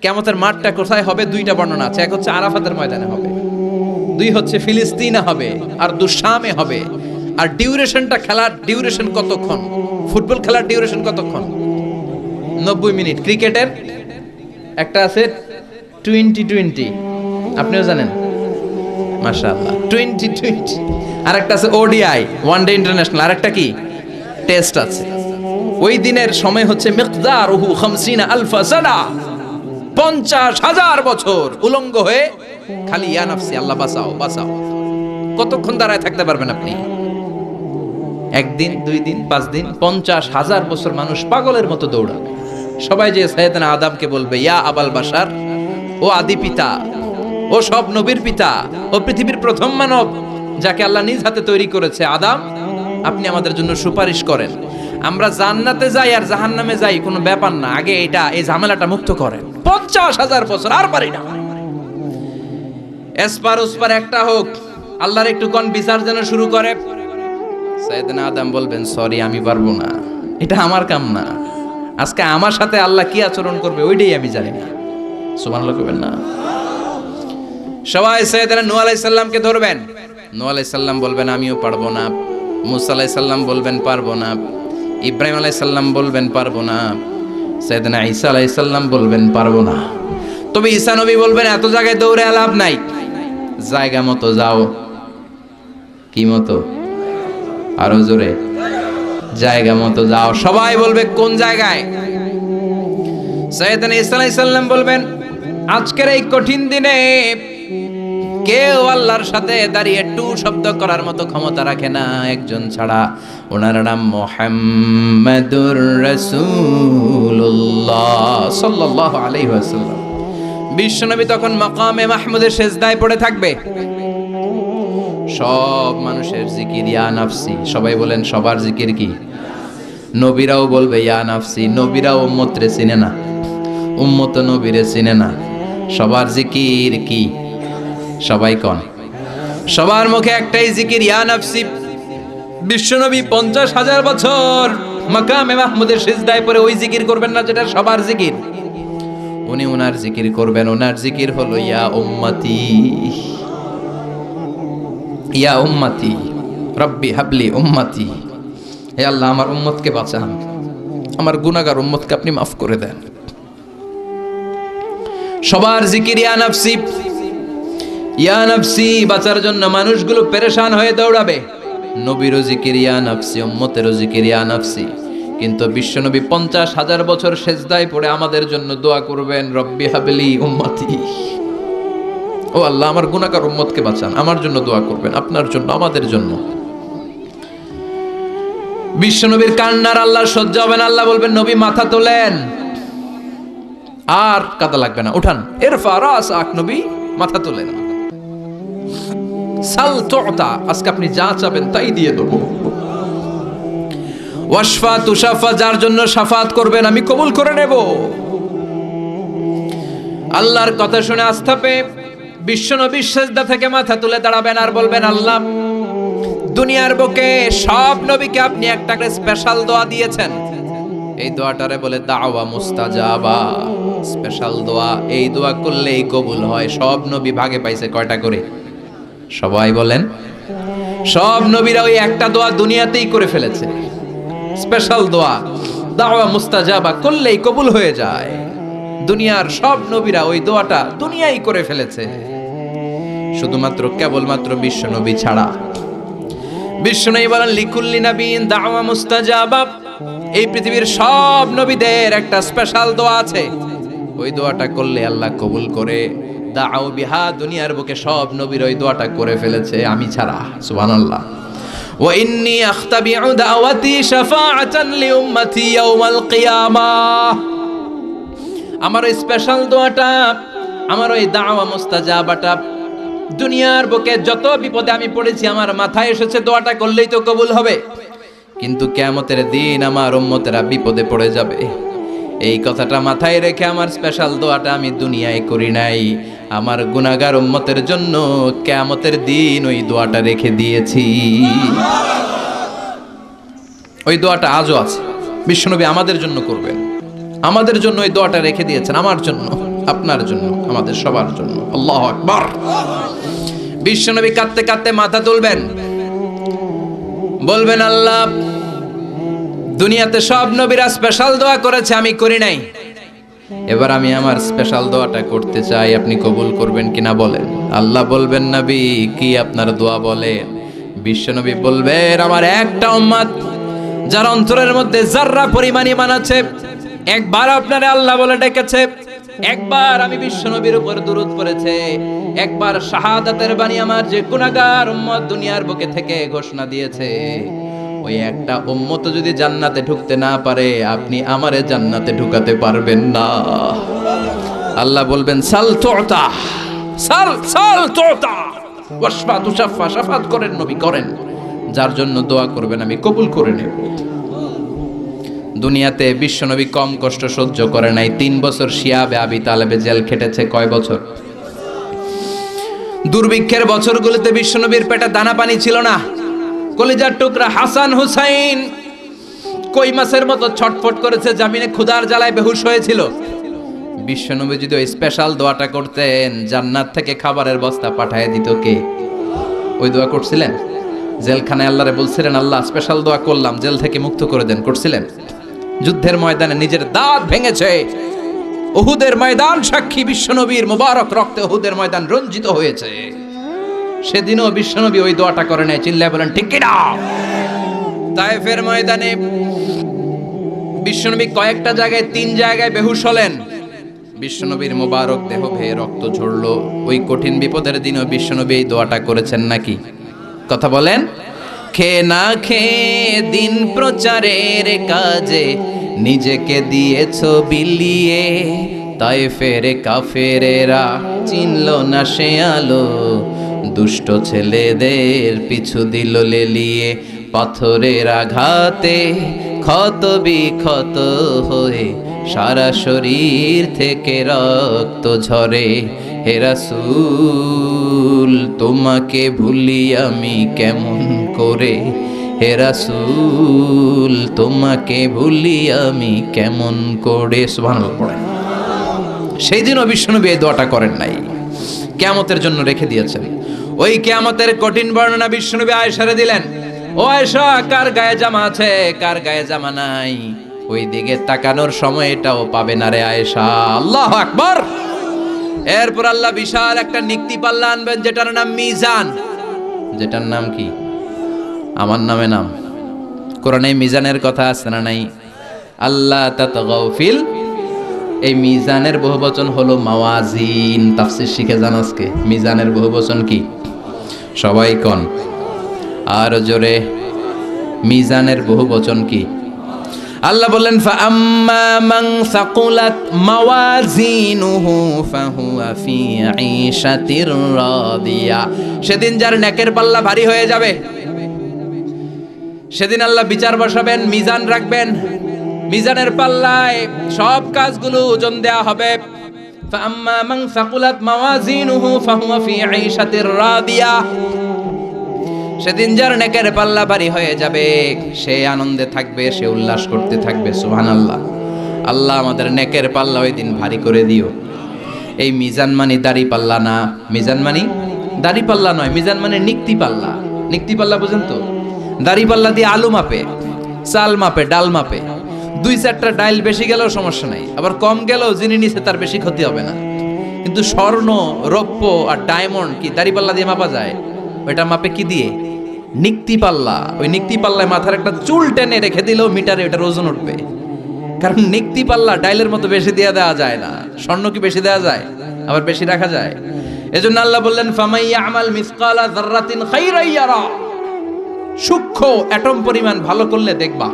কেমতের মাঠটা কোথায় হবে দুইটা বর্ণনা আছে। এক হচ্ছে আরাফাতের ময়দানে হবে। দুই হচ্ছে ফিলিস্তিনে হবে আর দুশামে হবে। আর ডিউরেশনটা খেলার ডিউরেশন কতক্ষণ? ফুটবল খেলার ডিউরেশন কতক্ষণ? নব্বই মিনিট। ক্রিকেটের একটা আছে টোয়েন্টি টোয়েন্টি। আপনিও জানেন? মাশাআল্লাহ। Twenty twenty. আর একটা আছে ওডিআই, ওয়ান ডে ইন্টারন্যাশনাল। আর একটা কি? টেস্ট আছে। ওই দিনের সময় হচ্ছে মিকদার উহু খামসিনা আলফা সানা। পঞ্চাশ হাজার বছর উলঙ্গ হয়ে খালি ইয়া নাফসি, আল্লাহ বাঁচাও বাঁচাও। কতক্ষণ দাঁড়ায় থাকতে পারবেন আপনি? একদিন, দুই দিন, পাঁচ দিন, পঞ্চাশ হাজার বছর মানুষ পাগলের মতো দৌড়াবে। সবাই যে সৈয়দনা আদামকে বলবে, ইয়া আবাল বাসার ও আদি পিতা, ও সব নবীর পিতা, ও পৃথিবীর প্রথম মানব, যাকে আল্লাহ নিজ হাতে তৈরি করেছে আদাম, আপনি আমাদের জন্য সুপারিশ করেন। আমরা জান্নাতে যাই আর জাহান্নামে যাই, কোনো ব্যাপার না। আগে এটা, এই ঝামেলাটা মুক্ত করেন। পঞ্চাশ হাজার বছর, আর পারি না। এসপার ওসপার একটা হোক, আল্লাহর একটু কন বিচার যেন শুরু করে। সাইয়েদনা আদম বলবেন সরি আমি পারব না। এটা আমার কাম না। আজকে আমার সাথে আল্লাহ কি আচরণ করবে, ওইটাই আমি জানি না। সুবহানাল্লাহ করবেন না। সবাই সৈয়দনা নু আলাইহিস সালামকে ধরবেন। নূহ আলাইহিস সালাম বলবেন, আমিও পারব না। মুসা আলাইহিস সালাম বলবেন, পারব না। ইব্রাহিম আলাইহিস সালাম বলবেন, পারব না। সৈয়দনা ঈসা আলাইহিস সালাম বলবেন, পারব না। তবে ঈসা নবী বলবেন, এত জায়গায় দৌড়ে লাভ নাই। জায়গা মতো যাও। কি মতো? আরও জোরে। জায়গা মতো যাও। সবাই বলবে, কোন জায়গায়? সৈয়দনা সালাম বলবেন, আজকের এই কঠিন দিনে কেউ আল্লাহর সাথে দাঁড়িয়ে টু শব্দ করার মতো ক্ষমতা রাখে না। একজন ছাড়া ওনার নাম মোহাম্মদুর রাসূলুল্লাহ সাল্লাল্লাহু আলাইহি ওয়াসাল্লাম। বিশ্বনবী তখন মাকামে মাহমুদের সেজদায় পড়ে থাকবে। সব মানুষের জিকির, ইয়া নাফসি। সবাই বলেন, সবার জিকির কি? নবীরাও বলবে, ইয়া নাফসি। নবীরাও উম্মতরে চিনে না। উম্মত নবীরে চিনে না। সবার জিকির কি? সবাই কন। সবার মুখে একটাই জিকির, ইয়া নাফসি। বিশ্বনবী পঞ্চাশ হাজার বছর মাকামে মাহমুদের সিজদায় পরে ওই জিকির করবেন না যেটা সবার জিকির। উনি ওনার জিকির করবেন ওনার জিকির হলো, ইয়া উম্মতি। ইয়া উম্মতি, রব্বি হাবলি উম্মতি। হে আল্লাহ, আমার উম্মতকে বাঁচান। আমার গুনাহগার উম্মতকে আপনি মাফ করে দেন। সবার জিকির, ইয়া নাফসি। ইয়া নাফসি, বাঁচার জন্য মানুষগুলো পেরেশান হয়ে দৌড়াবে। নবীরও জিকির, ইয়া নাফসি, উম্মতেরও জিকির, ইয়া নাফসি। কিন্তু বিশ্বনবী পঞ্চাশ হাজার বছর সেজদায় পড়ে আমাদের জন্য দোয়া করবেন, রব্বি হাবলি উম্মতি। ও আল্লাহ, আমার গুনাহগার উম্মতকে বাঁচান, আমার জন্য দোয়া করবেন, আপনার জন্য, আমাদের জন্য। বিশ্বনবীর কান্নার আল্লাহ সহ্য হবেন আল্লাহ বলবেন, নবী, মাথা তোলেন। আর কাদা লাগবে না, উঠান এর ফারাস আক নবী, মাথা তোলেন। সাল তোতা আজকে আপনি যা চাবেন তাই দিয়ে দেবো। ওয়াশফা তুষাফা যার জন্য সাফাত করবেন আমি কবুল করে নেব। আল্লাহর কথা শুনে আস্থা পেয়ে বিশ্ব নবী সেজদা থেকে মাথা তুলে দাঁড়াবেন আর বলবেন, আল্লাহ, দুনিয়ার বুকে সব নবীকে আপনি একটা করে স্পেশাল দোয়া দিয়েছেন। এই দোয়াটারে বলে দাওয়া মুস্তাজাবা। স্পেশাল দোয়া, এই দোয়া করলেই কবুল হয়, সব নবী ভাগে পাইছে কয়টা করে? সবাই বলেন, সব নবীরা ওই একটা দোয়া দুনিয়াতেই করে ফেলেছে। স্পেশাল দোয়া, দাওয়া মুস্তাজাবা করলেই কবুল হয়ে যায়। দুনিয়ার সব নবীরা ওই দোয়াটা দুনিয়াই করে ফেলেছে। শুধুমাত্র, কেবলমাত্র বিশ্ব নবী ছাড়া। বিশ্ব নবী বলেন, লিকুল্লি নবীন দাওয়া মুস্তাজাবা। এই পৃথিবীর সব নবীদের একটা স্পেশাল দোয়া আছে। ওই দোয়াটা করলে আল্লাহ কবুল করে। দাও বিহা, দুনিয়ার বুকে সব নবীর ওই দোয়াটা করে ফেলেছে, আমি ছাড়া, সুবহানাল্লাহ। ওয়াইন্নি আখতাবিউ দাওয়াতি শাফাআতান লিউম্মতি ইয়াউমাল কিয়ামাহ আমার ওই স্পেশাল দোয়াটা, আমার ওই দাওয়া মুস্তাজাবাটা, দুনিয়ার বুকে যত বিপদে আমি পড়েছি, আমার মাথায় এসেছে, দোয়াটা করলেই তো কবুল হবে। কিন্তু কেমতের দিন আমার উম্মতেরা বিপদে পড়ে যাবে। এই কথাটা মাথায় রেখে আমার স্পেশাল দোয়াটা আমি দুনিয়ায় করি নাই। আমার গুনাগার উম্মতের জন্য কেমতের দিন ওই দোয়াটা রেখে দিয়েছি। ওই দোয়াটা আজও আছে। বিশ্বনবী আমাদের জন্য করবেন। আমাদের জন্য ওই দোয়াটা রেখে দিয়েছেন। আমার জন্য, আপনার জন্য, আমাদের সবার জন্য। আল্লাহ আকবার। বিশ্বনবী কাঁদতে কাঁদতে মাথা তুলবেন। বলবেন, আল্লাহ, দুনিয়াতে সব নবীরা স্পেশাল দোয়া করেছে, আমি করি নাই। এবার আমি আমার স্পেশাল দোয়াটা করতে চাই, আপনি কবুল করবেন কিনা বলেন? আল্লাহ বলবেন, নবী, কি আপনার দোয়া বলেন বিশ্বনবী বলবেন, আমার একটা উম্মাদ যার অন্তরের মধ্যে জাররা পরিমাণ ইমান আছে, একবার আপনারে আল্লাহ বলে ডেকেছে, একবার আমি বিশ্বনবীর উপর দুরুদ পড়েছে, একবার শাহাদাতের বাণী আমার যে গুনাহগার উম্মত দুনিয়ার বুকে থেকে ঘোষণা দিয়েছে। ওই একটা উম্মত যদি জান্নাতে ঢুকতে না পারে, আপনি আমারে জান্নাতে ঢুকাতে পারবেন না। আল্লাহ বলবেন, সাল তোতা, সাল সাল তোতা। ওয়াসফা তুষাফা শাফাত করেন, নবী করেন। যার জন্য দোয়া করবেন, আমি কবুল করে নেব। দুনিয়াতে বিশ্বনবী কম কষ্ট সহ্য করে নাই। তিন বছর শিয়াবে আবি তালেবে জেল খেটেছে কয় বছর? দুর্ভিক্ষের বছরগুলোতে বিশ্বনবীর পেটে দানা পানি ছিল না। কলিজার টুকরা হাসান হুসাইন। কই মাছের মতো ছটফট করেছে, জামিনে ক্ষুধার জ্বালায় বেহুশ হয়েছিল। বিশ্বনবী যদি স্পেশাল দোয়াটা করতেন, জান্নাত থেকে খাবারের বস্তা পাঠায় দিত কে? ওই দোয়া করছিলেন? জেলখানায় আল্লাহরে বলছিলেন, আল্লাহ স্পেশাল দোয়া করলাম, জেল থেকে মুক্ত করে দেন। করছিলেন? যুদ্ধের ময়দানে নিজের দাঁত ভেঙেছে। ওহুদের ময়দান সাক্ষী বিশ্বনবীর মুবারক রক্তে ওহুদের ময়দান রঞ্জিত হয়েছে। সেদিনও বিশ্বনবী ওই দোয়াটা করে নেয় চিল্লায় বলেন, ঠিক কিনা? তায়েফের ময়দানে বিশ্বনবী কয়েকটা জায়গায়, তিন জায়গায় বেহুশ হলেন। বিশ্বনবীর মোবারক দেহ ভেয়ে রক্ত ঝরল। ওই কঠিন বিপদের দিনও বিশ্বনবী এই দোয়াটা করেছেন নাকি? কথা বলেন। খে না খেয়ে দিন প্রচারের কাজে, নিজেকে দিয়েছ বিলিয়ে তাই ফেরে কাফেরেরা চিনল না সে আলো দুষ্ট ছেলেদের পিছু দিল লেলিয়ে। পাথরের আঘাতে ক্ষত বিক্ষত হয়ে সারা শরীর থেকে রক্ত ঝরে। হেরাসুল তোমাকে ভুলি আমি কেমন করে? হেরাসুল তোমাকে ভুলি আমি কেমন করে? সুবহানাল্লাহ পড়ে সেই দিনও বিষ্ণুনবী এই দোয়াটা করেন নাই। কেয়ামতের জন্য রেখে দিয়েছেন। ওই কেয়ামতের কঠিন বর্ণনা বিষ্ণুনবী আয়েশারে দিলেন, ও আয়েশা, কার গায়ে জামা আছে, কার গায়ে জামা নাই? ওই দিকে তাকানোর সময় এটাও পাবে না রে আয়েশা। আল্লাহ আকবার! এরপর আল্লাহ বিশাল একটা নিক্তি পাল্লা আনবেন, যেটার নাম মিজান। যেটার নাম কি? আমার নামে নাম। কোরআনে মিজানের কথা আছে না নাই? আল্লাহ তাতগাউফিল এই মিজানের বহুবচন হলো মাওয়াজিন। তাফসির শিখে যান আজকে। মিজানের বহুবচন কি? সবাই কন? আর জোরে। মিজানের বহুবচন কি? আল্লাহ বললেন ফা ফাআম্মা মান সাকুলাত মাওয়াজিনুহু ফাহুয়া ফি ঈশাতির রাদিয়া। সেদিন যার নেকের পাল্লা ভারী হয়ে যাবে, সেদিন আল্লাহ বিচার বসাবেন, মিজান রাখবেন। মিজানের পাল্লায় সব কাজগুলো ওজন দেয়া হবে। ফাআম্মা মান সাকুলাত মাওয়াজিনুহু ফাহুয়া ফি ঈশাতির রাদিয়া। সেদিন যার নেকের পাল্লা ভারী হয়ে যাবে, সে আনন্দে থাকবে, সে উল্লাস করতে থাকবে, সুবহানাল্লাহ। আল্লাহ আমাদের নেকের পাল্লা ওই দিন ভারী করে দিও। এই মিজান মানি দাড়ি পাল্লা না, মিজান মানি দাড়ি পাল্লা নয়, মিজান মানে নিক্তি পাল্লা। নিক্তি পাল্লা বুঝেন তো? দাড়ি পাল্লা দিয়ে আলু মাপে, চাল মাপে, ডাল মাপে। দুই চারটা ডাইল বেশি গেলেও সমস্যা নাই। আবার কম গেলেও যিনি নিছে তার বেশি ক্ষতি হবে না। কিন্তু স্বর্ণ, রৌপ্য আর ডায়মন্ড কি দাড়ি পাল্লা দিয়ে মাপা যায়? ওইটা মাপে কি দিয়ে? নিক্তি পাল্লা। ওই নিক্তি পাল্লায় মাথার একটা চুল টেনে রেখে দিলেও মিটারে ওটার ওজন উঠবে। কারণ নিক্তি পাল্লা ডাইলের মতো বেশি দেওয়া দেওয়া যায় না। স্বর্ণ কি বেশি দেওয়া যায়? আবার বেশি রাখা যায়। এজন্য আল্লাহ বললেন ফামাইয়া আমাল মিসকালা যাররাতিন খাইরাইয়ারা সূক্ষ্ম অ্যাটম পরিমাণ ভালো করলে দেখবা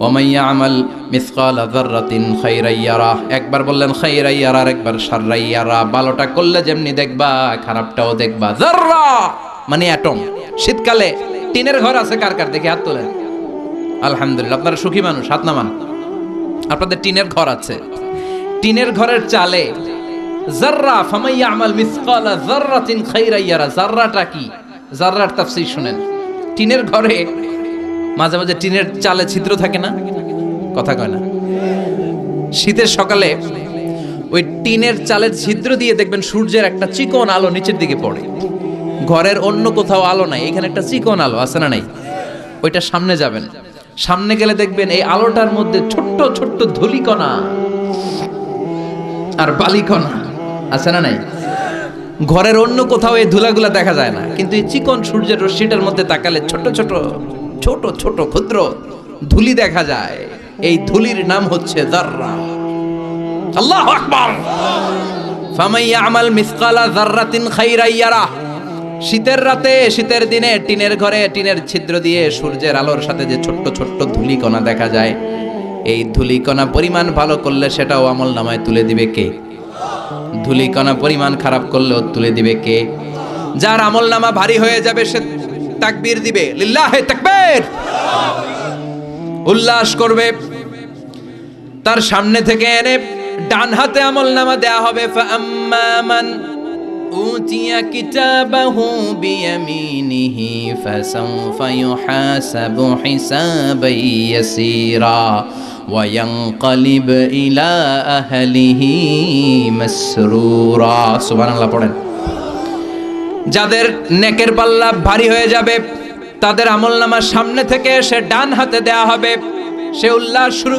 ওমাইয়া আমাল মিসকালা যাররাতিন খাইরাইয়ারা একবার বললেন খাইরাইয়ারা আর একবার শাররাইয়ারা ভালোটা করলে যেমনি দেখবা, খারাপটাও দেখবা। যাররা! মানে অ্যাটম। শীতকালে টিনের ঘর আছে, কার কার? দেখে হাত তোলেন। আলহামদুলিল্লাহ, আপনারা সুখী মানুষ, হাত নামান। আপনাদের টিনের ঘর আছে। টিনের ঘরের চালে জাররা ফামাইয়া আমাল মিসকালা জাররাতিন খাইরাইয়ারা জাররাটা কি? জাররার তাফসীর শুনেন। টিনের ঘরে মাঝে মাঝে টিনের চালে ছিদ্র থাকে না? কথা কয় না। শীতের সকালে ওই টিনের চালের ছিদ্র দিয়ে দেখবেন সূর্যের একটা চিকন আলো নিচের দিকে পড়ে। ঘরের অন্য কোথাও আলো নাই, এখানে একটা চিকন আলো, আছে না নাই? ওইটা সামনে যাবেন। সামনে গেলে দেখবেন এই আলোটার মধ্যে ছোট্ট ছোট্ট ধুলিকণা আর বালিকণা, আছে না নাই? ঘরের অন্য কোথাও এই ধুলাগুলা দেখা যায় না, কিন্তু এই চিকন সূর্যের রশ্মিটার মধ্যে তাকালে ছোট ছোট ছোট ছোট ক্ষুদ্র ধুলি দেখা যায়। এই ধুলির নাম হচ্ছে দাররা আল্লাহ আকবার! ফামাইয়া আমাল মিসকালা যাররাতিন খাইরাই ইয়ারা শীতের রাতে, শীতের দিনে টিনের ঘরে টিনের ছিদ্র দিয়ে সূর্যের আলোর সাথে যে ছোট্ট ছোট্ট ধুলিকণা দেখা যায়, এই ধুলিকণা পরিমাণ ভালো করলে সেটাও আমল নামায় তুলে দিবে কে? ধুলিকণা পরিমাণ খারাপ করলেও তুলে দিবে কে? যার আমল নামা ভারী হয়ে যাবে সে তাকবীর দিবে লিল্লাহে তাকবীর উল্লাস করবে তার সামনে থেকে এনে ডান হাতে আমল নামা দেয়া হবে ফাম্মামান উতিয়া কিতাবাহু বিয়ামিনিহি ফাসাউফা ইউহাসাবু হিসাবান ইয়াসীরা وينقلب إلى أهله مسرورا সুবহানাল্লাহ পড়েন যাদের নেকের পাল্লা ভারী হয়ে যাবে, তাদের আমল নামার সামনে থেকে সে ডান হাতে দেয়া হবে। সে উল্লাস শুরু